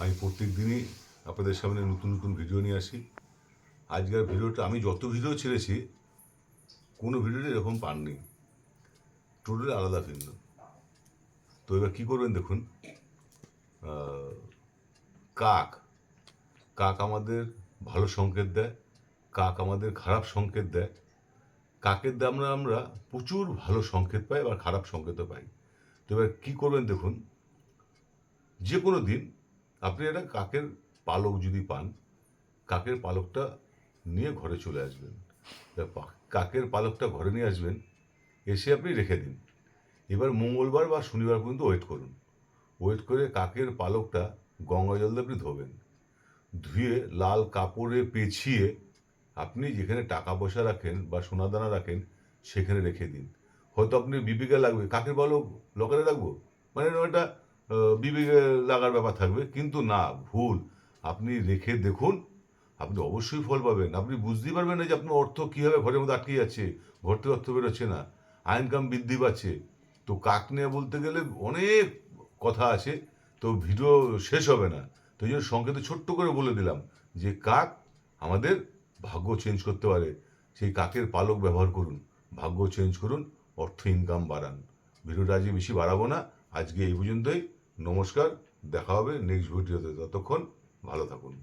আমি প্রত্যেক দিনই আপনাদের সামনে নতুন নতুন ভিডিও নিয়ে আসি। আজকের ভিডিওটা আমি যত ভিডিও ছেড়েছি, কোনো ভিডিওতে এরকম পাননি। টোটালি আলাদা ভিন্ন। তো এবার কী করবেন দেখুন কাক। কাক আমাদের ভালো সংকেত দেয়, কাক আমাদের খারাপ সংকেত দেয়। কাকের দ্বারা আমরা আমরা প্রচুর ভালো সংকেত পাই, আবার খারাপ সংকেতও পাই। তো এবার কী করবেন দেখুন, যে কোনো দিন আপনি একটা কাকের পালক যদি পান কাকের পালকটা নিয়ে ঘরে চলে আসবেন। কাকের পালকটা ঘরে নিয়ে আসবেন এসে আপনি রেখে দিন। এবার মঙ্গলবার বা শনিবার পর্যন্ত ওয়েট করুন। ওয়েট করে কাকের পালকটা গঙ্গা জল দিয়ে আপনি ধোবেন। ধুয়ে লাল কাপড়ে পেঁচিয়ে আপনি যেখানে টাকা পয়সা রাখেন বা সোনাদানা রাখেন সেখানে রেখে দিন। হয়তো আপনি বিবেকে লাগবে কাকের পালক লকারে রাখব? মানে আহ, বিবেকে লাগার ব্যাপার থাকবে। কিন্তু না, ভুল। আপনি রেখে দেখুন, আপনি অবশ্যই ফল পাবেন। আপনি বুঝতেই পারবেন না যে আপনার অর্থ কীভাবে ঘরের মধ্যে আটকে যাচ্ছে, ঘর থেকে অর্থ বেরোচ্ছে না ইনকাম বৃদ্ধি পাচ্ছে। তো কাক নিয়ে বলতে গেলে অনেক কথা আছে, তো ভিডিও শেষ হবে না। তো এই জন্য সংকেতে ছোট্ট করে বলে দিলাম যে কাক আমাদের ভাগ্য চেঞ্জ করতে পারে। সেই কাকের পালক ব্যবহার করুন, ভাগ্য চেঞ্জ করুন, অর্থ ইনকাম বাড়ান। ভিডিওটা আজকে বেশি বাড়াবো না। আজকে এই পর্যন্তই। নমস্কার দেখা হবে নেক্সট ভিডিওতে ততক্ষণ ভালো থাকুন।